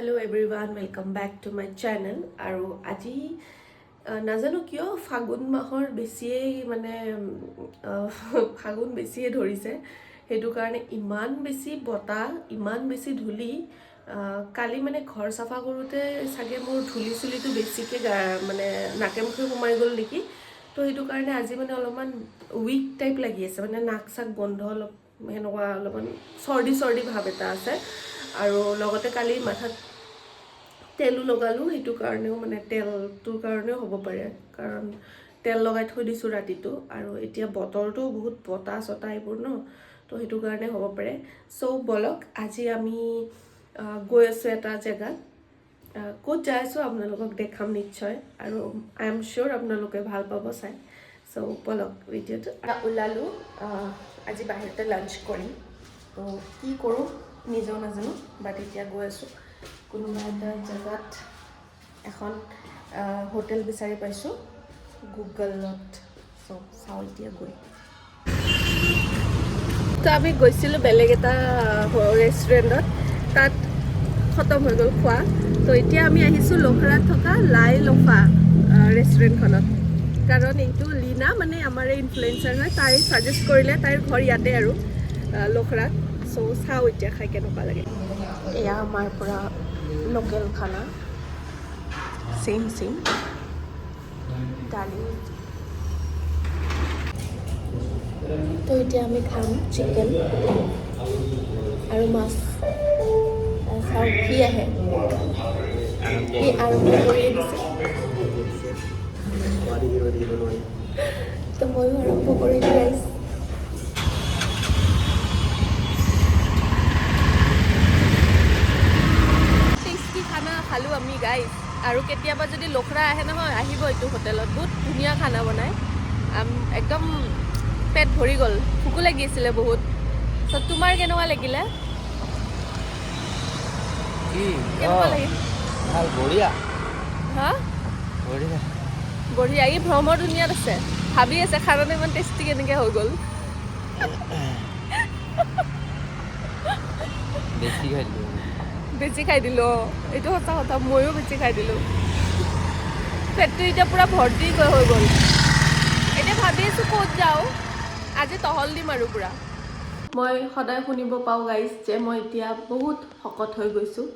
Hello' everyone welcome back to my channel আৰু আজি নাজানো কিয় ফাগুন মাহৰ বেছিয়েই মানে ফাগুন বেছিয়ে ধৰিছে। সেইটো কাৰণে ইমান বেছি বতাহ, ইমান বেছি ধূলি কালি মানে ঘৰ চাফা কৰোঁতে চাগে মোৰ ধূলি চুলিটো বেছিকৈ মানে নাকে মুখে সোমাই গ'ল নেকি? তো সেইটো কাৰণে আজি মানে অলপমান উইক টাইপ লাগি আছে। মানে নাক চাক বন্ধ অলপ, সেনেকুৱা অলপমান চৰ্দি চৰ্দি ভাৱ এটা আছে। আৰু লগতে কালি মাথাত তেলো লগালোঁ, সেইটো কাৰণেও মানে তেলটোৰ কাৰণেও হ'ব পাৰে। কাৰণ তেল লগাই থৈ দিছোঁ ৰাতিটো আৰু এতিয়া বতৰটো বহুত বতাহ চতাহ এইবোৰ ন, তো সেইটো কাৰণে হ'ব পাৰে। চ' বলক, আজি আমি গৈ আছোঁ এটা জেগাত। ক'ত যাই আছোঁ আপোনালোকক দেখাম নিশ্চয় আৰু আই এম চিয়'ৰ আপোনালোকে ভালো পাব চাই। চ' বলক, ভিডিঅ'টো ওলালোঁ। আজি বাহিৰতে লাঞ্চ কৰিম। তো, কি কৰোঁ, নিজেও নাজানো বাট এতিয়া গৈ আছোঁ। কোনোবা এটা জেগাত এখন হোটেল বিচাৰি পাইছোঁ। গুগলত, চ' চাওঁ এতিয়া গৈ। তো আমি গৈছিলোঁ বেলেগ এটা ৰেষ্টুৰেণ্টত তাত খতম হৈ গ'ল খোৱা। তো এতিয়া আমি আহিছোঁ লখৰাত থকা লাই লফা ৰেষ্টুৰেণ্টখনত কাৰণ এইটো লীনা মানে আমাৰ ইনফ্লুৱেঞ্চাৰ হয়। তাই ছাজেষ্ট কৰিলে, তাইৰ ঘৰ ইয়াতে আৰু লখৰাত। চ' চাওঁ এতিয়া খাই কেনেকুৱা লাগে। এয়া আমাৰ পৰা লোকেল খানা। চেম চেম দালি তো এতিয়া আমি খাম চিকেন আৰু মাছ। চাওঁ কি আহে। কি আৰম্ভ কৰি তো ময়ো আৰম্ভ কৰি গাইছ টেষ্টি খানা গাইছ আৰু কেতিয়াবা যদি লখৰা আহে নহয় আহিব এইটো হোটেলত। বহুত ধুনীয়া খানা বনায়। একদম পেট ভৰি গ'ল। ভোকো লাগি আছিলে বহুত। চ' তোমাৰ কেনেকুৱা লাগিলে? বঢ়িয়া। ই ভ্ৰমৰ দুনিয়াত আছে। ভাবি আছে খানাটো ইমান টেষ্টি কেনেকৈ হৈ গ'ল। বেছি খাই দিলোঁ। বেছি খাই দিলোঁ। এইটো সঁচা কথা ময়ো বেছি খাই দিলোঁ। পেটটো এতিয়া পূৰা ভৰ্তি হৈ গ'ল। এতিয়া ভাবি আছোঁ ক'ত যাওঁ। আজি টহল দিম আৰু পূৰা। মই সদায় শুনিব পাওঁ গাইজ যে মই এতিয়া বহুত শকত হৈ গৈছোঁ।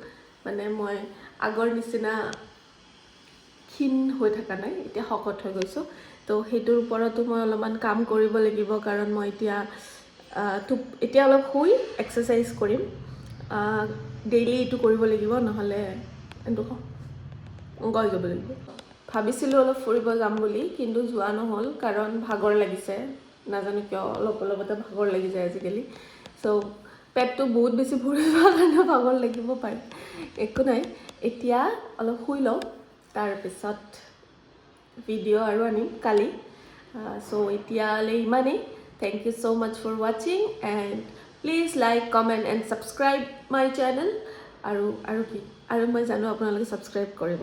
মানে মই আগৰ নিচিনা ক্ষীণ হৈ থকা নাই এতিয়া শকত হৈ গৈছোঁ। তো সেইটোৰ ওপৰতো মই অলপমান কাম কৰিব লাগিব কাৰণ মই এতিয়া এতিয়া অলপ শুই এক্সাৰচাইজ কৰিম। ডেইলি এইটো কৰিব লাগিব নহ'লে গৈ যাব লাগিব। ভাবিছিলোঁ অলপ ফুৰিব যাম বুলি কিন্তু যোৱা নহ'ল কাৰণ ভাগৰ লাগিছে। নাজানো কিয় অলপ অলপতে ভাগৰ লাগি যায় আজিকালি। চ' পেটটো বহুত বেছি ভৰি যোৱাৰ কাৰণে ভাগৰ লাগিব পাৰে একো নাই। এতিয়া অলপ শুই লওঁ তাৰপিছত ভিডিঅ' আৰু আনিম কালি। চ' এতিয়ালৈ ইমানেই। Thank you so' much for ৱাচিং and like comment and subscribe my channel আৰু আৰু কি? আৰু মই জানো আপোনালোকে ছাবস্ক্ৰাইব কৰিব।